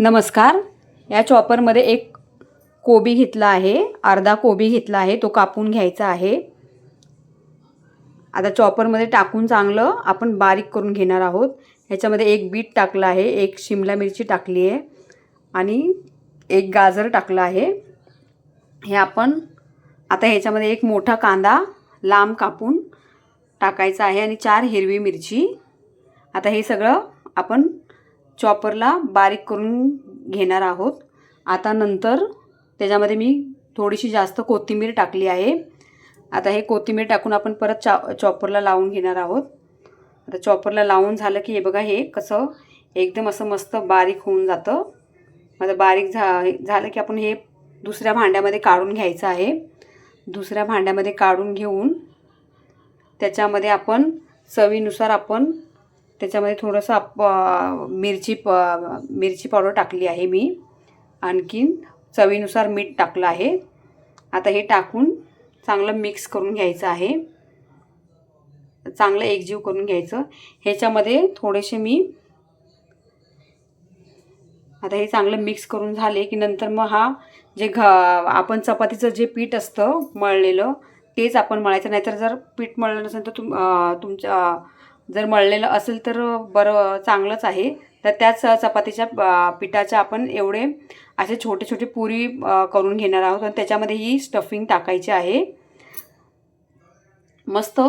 नमस्कार. या चॉपरमध्ये एक कोबी घेतला आहे. अर्धा कोबी घेतला आहे. तो कापून घ्यायचा आहे. आता चॉपरमध्ये टाकून चांगलं आपण बारीक करून घेणार आहोत. ह्याच्यामध्ये एक बीट टाकलं आहे. एक शिमला मिरची टाकली आहे. आणि एक गाजर टाकलं आहे. हे आपण आता ह्याच्यामध्ये एक मोठा कांदा लांब कापून टाकायचा आहे. आणि चार हिरवी मिरची. आता हे सगळं आपण चॉपरला बारीक करून घेणार आहोत. आता नंतर त्याच्यामध्ये मी थोडीशी जास्त कोथिंबीर टाकली आहे. आता हे कोथिंबीर टाकून आपण परत चॉ चॉपरला लावून घेणार आहोत. आता चॉपरला लावून झालं की हे बघा हे कसं एकदम असं मस्त बारीक होऊन जातं. आता बारीक झा झालं की आपण हे दुसऱ्या भांड्यामध्ये काढून घ्यायचं आहे. दुसऱ्या भांड्यामध्ये काढून घेऊन त्याच्यामध्ये आपण चवीनुसार आपण त्याच्यामध्ये थोडंसं आप मिरची प मिरची पावडर टाकली आहे मी. आणखीन चवीनुसार मीठ टाकलं आहे. आता हे टाकून चांगलं मिक्स करून घ्यायचं आहे. चांगलं एकजीव करून घ्यायचं. ह्याच्यामध्ये थोडेसे मी आता हे चांगलं मिक्स करून झाले की नंतर मग हा जे घ आपण चपातीचं जे पीठ असतं मळलेलं तेच आपण मळायचं. नाहीतर जर पीठ मळलं नसेल तर तुम तुमच्या जर मळलेलं असेल तर बरं चांगलंच आहे. तर त्याच चपातीच्या पिठाच्या आपण एवढे असे छोटे छोटे पुरी करून घेणार आहोत आणि त्याच्यामध्ये ही स्टफिंग टाकायची आहे. मस्त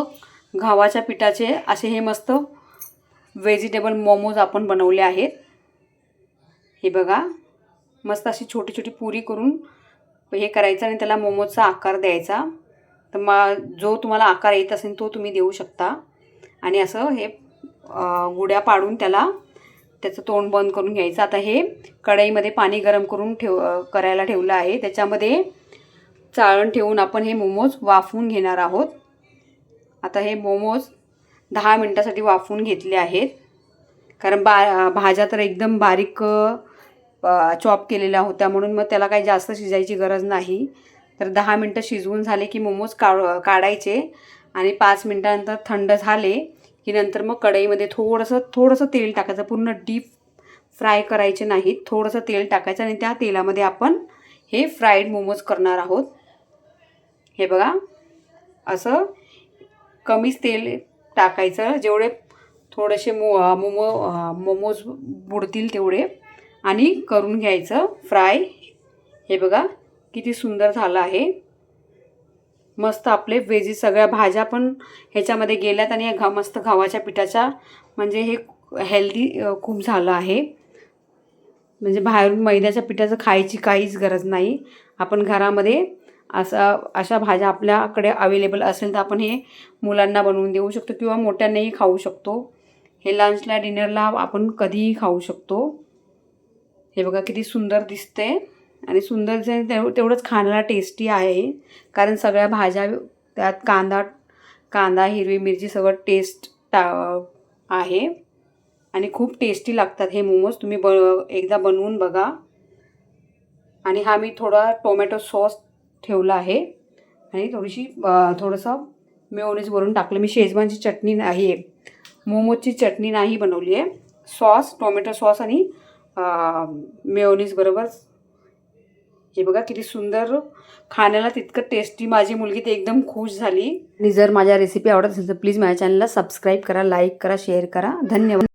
गव्हाच्या पिठाचे असे हे मस्त व्हेजिटेबल मोमोज आपण बनवले आहेत. हे बघा मस्त अशी छोटी छोटी पुरी करून हे करायचं आणि त्याला मोमोजचा आकार द्यायचा. तर मा जो तुम्हाला आकार येत असेल तो तुम्ही देऊ शकता. आणि असं हे गुड्या पाडून त्याला त्याचं तोंड बंद करून घ्यायचं. आता हे कढईमध्ये पाणी गरम करून ठेव करायला ठेवलं आहे. त्याच्यामध्ये चाळण ठेवून आपण हे मोमोज वाफवून घेणार आहोत. आता हे मोमोज दहा मिनटासाठी वाफवून घेतले आहेत. कारण बा भाज्या तर एकदम बारीक चॉप केलेल्या होत्या. म्हणून मग त्याला काही जास्त शिजायची गरज नाही. तर दहा मिनटं शिजवून झाले की मोमोज काढ काढायचे. आणि पाच मिनटानंतर थंड झाले की नंतर मग कढईमध्ये थोडंसं थोडंसं तेल टाकायचं. पूर्ण डीप फ्राय करायचे नाहीत. थोडंसं तेल टाकायचं आणि त्या तेलामध्ये आपण हे फ्राईड मोमोज करणार आहोत. हे बघा असं कमीच तेल टाकायचं. जेवढे थोडेसे मो मोमो मोमोज बुडतील तेवढे. आणि करून घ्यायचं फ्राय. हे बघा किती सुंदर झालं आहे. मस्त आपले वेजी सगळ्या भाज्या पण ह्याच्यामध्ये गेल्यात आणि या घा मस्त गव्हाच्या पिठाच्या. म्हणजे हे हेल्दी खूप झालं आहे. म्हणजे बाहेरून मैद्याच्या पिठाचं खायची काहीच गरज नाही. आपण घरामध्ये असा अशा भाज्या आपल्याकडे अवेलेबल असेल तर आपण हे मुलांना बनवून देऊ शकतो किंवा मोठ्यांनाही खाऊ शकतो. हे लंचला डिनरला आपण कधीही खाऊ शकतो. हे बघा किती सुंदर दिसते आणि सुंदर जे तेव तेवढंच खाण्याला टेस्टी आहे. कारण सगळ्या भाज्या त्यात कांदा कांदा हिरवी मिरची सगळं टेस्ट टा आहे. आणि खूप टेस्टी लागतात हे मोमोज तुम्ही ब एकदा बनवून बघा. आणि हा मी थोडा टोमॅटो सॉस ठेवला आहे. आणि थोडीशी थोडंसं मेओनीज वरून टाकलं. मी शेजवानची चटणी नाही आहे. मोमोजची चटणी नाही बनवली आहे. सॉस टोमॅटो सॉस आणि मेओनीजबरोबर हे बघा किती सुंदर खाण्याला तितकं टेस्टी माझी मुलगी ते एकदम खुश झाली. आणि जर माझ्या रेसिपी आवडत असेल तर प्लीज माझ्या चॅनलला सबस्क्राईब करा लाईक करा शेअर करा. धन्यवाद.